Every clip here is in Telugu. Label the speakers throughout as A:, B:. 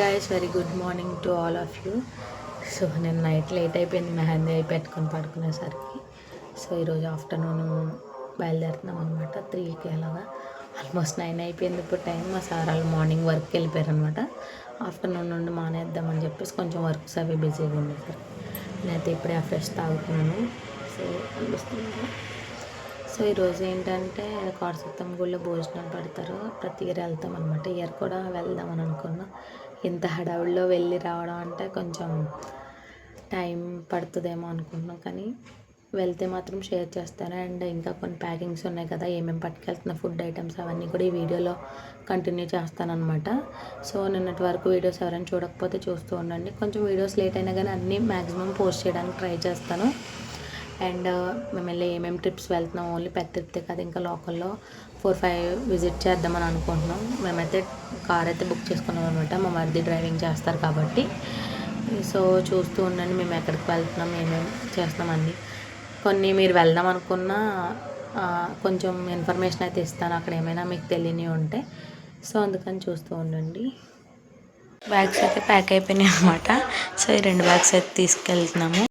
A: Guys very good morning to all of you so నేను నైట్ లేట్ అయిపోయింది మెహందీ అయి పెట్టుకొని పడుకునేసరికి. సో ఈరోజు ఆఫ్టర్నూన్ బయలుదేరుతున్నాం అనమాట త్రీకి అలాగా ఆల్మోస్ట్ నైన్ అయిపోయింది ఇప్పుడు టైం మా సార్ వాళ్ళు మార్నింగ్ వర్క్కి వెళ్ళిపోయారు అనమాట ఆఫ్టర్నూన్ నుండి మానేద్దామని చెప్పేసి కొంచెం వర్క్స్ అవి బిజీగా ఉండేసారు నేనైతే ఇప్పుడే ఆ ఫ్రెష్ తాగుతున్నాను. సో అనిపిస్తుంది? సో ఈరోజు ఏంటంటే కోటసత్తం గుళ్ళో భోజనాలు పెడతారు. ప్రతి ఇయర్ వెళ్తాం అనమాట ఇయర్ కూడా వెళ్దామని అనుకున్నాం. ఇంత హడావుల్లో వెళ్ళి రావడం అంటే కొంచెం టైం పడుతుందేమో అనుకుంటున్నాం. కానీ వెళ్తే మాత్రం షేర్ చేస్తాను. అండ్ ఇంకా కొన్ని ప్యాకింగ్స్ ఉన్నాయి కదా ఏమేమి పట్టుకెళ్తున్న ఫుడ్ ఐటమ్స్ అవన్నీ కూడా ఈ వీడియోలో కంటిన్యూ చేస్తానమాట సో నిన్నటి వరకు వీడియోస్ ఎవరైనా చూడకపోతే చూస్తూ ఉండండి. కొంచెం వీడియోస్ లేట్ అయినా కానీ అన్నీ మ్యాక్సిమం పోస్ట్ చేయడానికి ట్రై చేస్తాను. అండ్ మేము వెళ్ళి ఏమేమి ట్రిప్స్ వెళ్తున్నాం ఓన్లీ పెద్ద ట్రిప్తే కదా ఇంకా లోకల్లో ఫోర్ ఫైవ్ విజిట్ చేద్దామని అనుకుంటున్నాం. మేమైతే కార్ అయితే బుక్ చేసుకున్నాం అనమాట మా మరిది డ్రైవింగ్ చేస్తారు కాబట్టి. సో చూస్తూ ఉండండి మేము ఎక్కడికి వెళ్తున్నాం ఏమేమి చేస్తున్నామండి కొన్ని మీరు వెళ్దాం అనుకున్న కొంచెం ఇన్ఫర్మేషన్ అయితే ఇస్తాను. అక్కడ ఏమైనా మీకు తెలియని ఉంటే. సో అందుకని చూస్తూ ఉండండి. బ్యాగ్స్ అయితే ప్యాక్ అయిపోయినాయి అనమాట సో ఈ రెండు బ్యాగ్స్ అయితే తీసుకెళ్తున్నాము.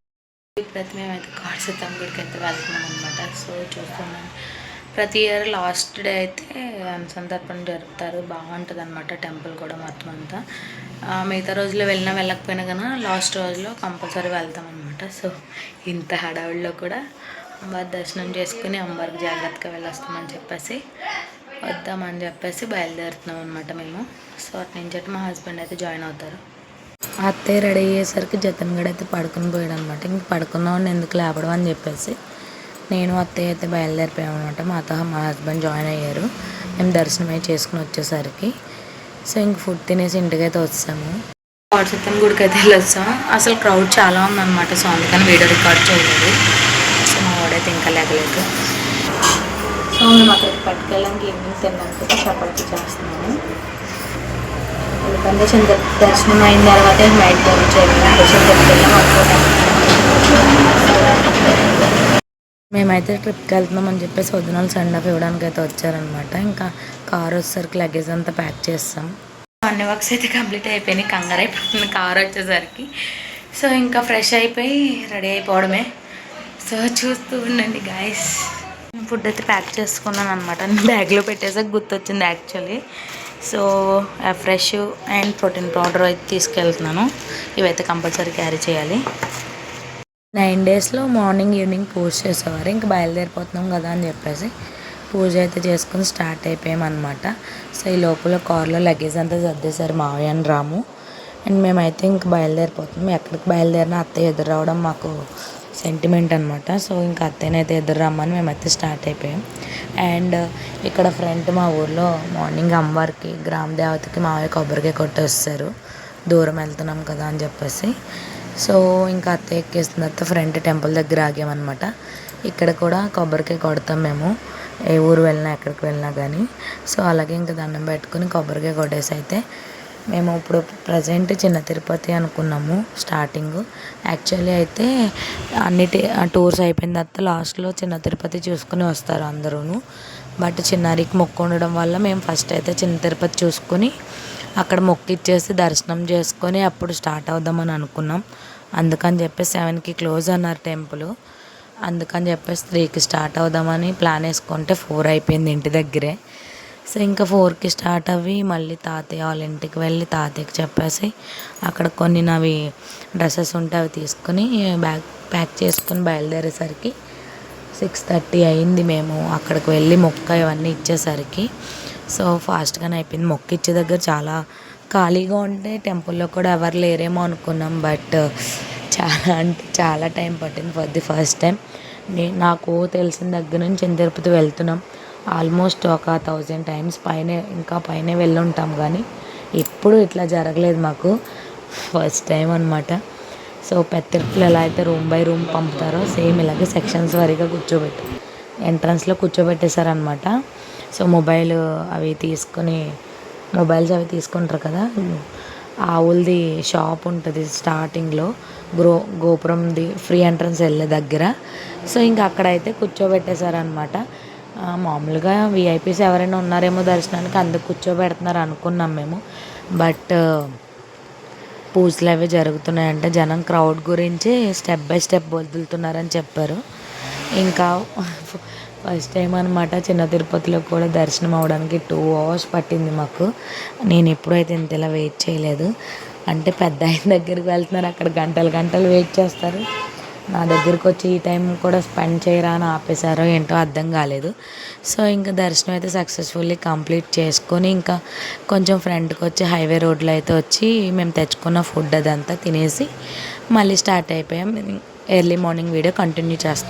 A: ప్రతి మేమైతే కాడ్సీతం గుడికి అయితే వెళ్తున్నాం అనమాట సో చూస్తున్నాం. ప్రతి ఇయర్ లాస్ట్ డే అయితే సందర్భం జరుపుతారు? బాగుంటుంది అనమాట టెంపుల్ కూడా మొత్తం అంతా. మిగతా రోజుల్లో వెళ్ళినా వెళ్ళకపోయినా కానీ లాస్ట్ రోజులో కంపల్సరీ వెళ్తాం అనమాట సో ఇంత హడావిడిలో కూడా అమ్మవారి దర్శనం చేసుకుని అమ్మవారికి జాగ్రత్తగా వెళ్ళొస్తామని చెప్పేసి వద్దామని చెప్పేసి బయలుదేరుతున్నాం అనమాట మేము. సో అటు నుంచి మా హస్బెండ్ అయితే జాయిన్ అవుతారు. అత్తయ్య రెడీ అయ్యేసరికి జతన్ గడ అయితే పడుకుని పోయాడు అనమాట ఇంక పడుకున్నామని ఎందుకు లేపడం అని చెప్పేసి నేను అత్తయ్య అయితే బయలుదేరిపోయాం అనమాట మాతో మా హస్బెండ్ జాయిన్ అయ్యారు. మేము దర్శనం అయి చేసుకుని వచ్చేసరికి. సో ఇంక ఫుడ్ తినేసి ఇంటికైతే వచ్చాము. వాట్సత్యం గుడికి అయితే వెళ్ళొచ్చాం. అసలు క్రౌడ్ చాలా ఉందన్నమాట. సో అందుకని వీడియో రికార్డ్ చేయలేదు. సో మా వాడైతే ఇంకా లేకలేదు సో మేము అక్కడికి పట్టుకెళ్ళడానికి ఈవినింగ్ తినడానికి చపాతీ చేస్తున్నాము ఎందుకంటే చంద్ర దర్శనం అయిన తర్వాత నైట్ భోజనం మేమైతే ట్రిప్కి వెళ్తున్నాం అని చెప్పేసి వదినాలు సెండ్ ఆఫ్ ఇవ్వడానికి అయితే వచ్చారనమాట. ఇంకా కార్ వచ్చేసరికి లగేజ్ అంతా ప్యాక్ చేస్తాం. అన్ని వర్క్స్ అయితే కంప్లీట్ అయిపోయినాయి. కంగారు అయిపోతుంది కార్ వచ్చేసరికి. సో ఇంకా ఫ్రెష్ అయిపోయి రెడీ అయిపోవడమే. సో చూస్తూ ఉండండి గాయస్ ఫుడ్ అయితే ప్యాక్ చేసుకున్నాను అనమాట బ్యాగ్లో పెట్టేసాక గుర్తొచ్చింది actually so fresh and protein powder అయితే తీసుకెళ్తున్నాను. ఇవైతే కంపల్సరీ క్యారీ చేయాలి. నైన్ డేస్లో మార్నింగ్ ఈవినింగ్ పూజ చేసేవారు. ఇంక బయలుదేరిపోతున్నాం కదా అని చెప్పేసి పూజ అయితే చేసుకుని స్టార్ట్ అయిపోయామన్నమాట. సో ఈ లోపల కార్లో లగేజ్ అంతా సర్దేశారు మావయ్య అని రాము. అండ్ మేమైతే ఇంక బయలుదేరిపోతున్నాం. ఎక్కడికి బయలుదేరినా అత్తయ్య ఎదురు రావడం మాకు సెంటిమెంట్ అనమాట సో ఇంకా అత్తయ్యనైతే ఎదురు రమ్మని మేమైతే స్టార్ట్ అయిపోయాం. అండ్ ఇక్కడ ఫ్రంట్ మా ఊర్లో మార్నింగ్ అమ్మవారికి గ్రామ దేవతకి మావయ్య కొబ్బరికాయ కొట్టేస్తారు దూరం వెళ్తున్నాం కదా అని చెప్పేసి. సో ఇంకా అత్తయ్య ఎక్కేసిన తర్వాత ఫ్రంట్ టెంపుల్ దగ్గర ఆగామన్నమాట. ఇక్కడ కూడా కొబ్బరికాయ కొడతాం మేము. ఏ ఊరు వెళ్ళినా ఎక్కడికి వెళ్ళినా కానీ సో అలాగే ఇంకా దండం పెట్టుకుని కొబ్బరికాయ కొట్టేసి అయితే మేము ఇప్పుడు ప్రజెంట్ చిన్న తిరుపతి అనుకున్నాము స్టార్టింగ్ యాక్చువల్లీ అయితే అన్నిటి టూర్స్ అయిపోయిన తర్వాత లాస్ట్లో చిన్న తిరుపతి చూసుకుని వస్తారు అందరూ బట్ చిన్నారికి మొక్కు ఉండడం వల్ల మేము ఫస్ట్ అయితే చిన్న తిరుపతి చూసుకొని అక్కడ మొక్కు ఇచ్చేసి దర్శనం చేసుకొని అప్పుడు స్టార్ట్ అవుదామని అనుకున్నాం. అందుకని చెప్పేసి సెవెన్కి క్లోజ్ అన్నారు టెంపుల్ అందుకని చెప్పేసి త్రీకి స్టార్ట్ అవుదామని ప్లాన్ వేసుకుంటే ఫోర్ అయిపోయింది ఇంటి దగ్గరే. సో ఇంకా ఫోర్కి స్టార్ట్ అవి మళ్ళీ తాతయ్య వాళ్ళ ఇంటికి వెళ్ళి తాతయ్యకి చెప్పేసి అక్కడ కొన్ని నావి డ్రెస్సెస్ ఉంటే అవి తీసుకుని బ్యాగ్ ప్యాక్ చేసుకుని బయలుదేరేసరికి సిక్స్ థర్టీ అయింది మేము అక్కడికి వెళ్ళి మొక్క ఇవన్నీ ఇచ్చేసరికి. సో ఫాస్ట్గానే అయిపోయింది. మొక్క ఇచ్చే దగ్గర చాలా ఖాళీగా ఉంటే టెంపుల్లో కూడా ఎవరు లేరేమో అనుకున్నాం. బట్ చాలా అంటే చాలా టైం పట్టింది. For the first time. నాకు తెలిసిన దగ్గర నుంచి తిరుపతి వెళ్తున్నాం. ఆల్మోస్ట్ ఒక థౌజండ్ టైమ్స్ పైనే ఇంకా పైనే వెళ్ళుంటాం కానీ ఎప్పుడు ఇట్లా జరగలేదు మాకు. ఫస్ట్ టైం అనమాట సో పెద్దలు ఎలా అయితే రూమ్ బై రూమ్ పంపుతారో సేమ్ ఇలాగే సెక్షన్స్ వారీగా కూర్చోబెట్టి ఎంట్రన్స్లో కూర్చోబెట్టేశారనమాట సో మొబైల్ అవి తీసుకొని మొబైల్స్ అవి తీసుకుంటారు కదా. ఆవులది షాప్ ఉంటుంది స్టార్టింగ్లో గ్రో గోపురంది ఫ్రీ ఎంట్రన్స్ వెళ్ళే దగ్గర. సో ఇంకా అక్కడైతే కూర్చోబెట్టేశారనమాట మామూలుగా విఐపీస్ ఎవరైనా ఉన్నారేమో దర్శనానికి అందుకు కూర్చోబెడుతున్నారు అనుకున్నాం మేము. బట్ పూజలు అవి జరుగుతున్నాయంటే. జనం క్రౌడ్ గురించి స్టెప్ బై స్టెప్ వదులుతున్నారని చెప్పారు. ఇంకా ఫస్ట్ టైం అనమాట చిన్న తిరుపతిలో కూడా దర్శనం అవడానికి టూ అవర్స్ పట్టింది మాకు. నేను ఎప్పుడైతే ఇంత ఇలా వెయిట్ చేయలేదు. అంటే పెద్ద ఆయన దగ్గరికి వెళ్తున్నారు. అక్కడ గంటలు గంటలు వెయిట్ చేస్తారు. నా దగ్గరికి వచ్చి ఈ టైం కూడా స్పెండ్ చేయరా అని ఆపేశారో ఏంటో అర్థం కాలేదు. సో ఇంకా దర్శనం అయితే సక్సెస్ఫుల్లీ కంప్లీట్ చేసుకొని ఇంకా కొంచెం ఫ్రంట్కి వచ్చి హైవే రోడ్లో అయితే వచ్చి మేము తెచ్చుకున్న ఫుడ్ అదంతా తినేసి మళ్ళీ స్టార్ట్ అయిపోయాం. ఎర్లీ మార్నింగ్ వీడియో కంటిన్యూ చేస్తాం.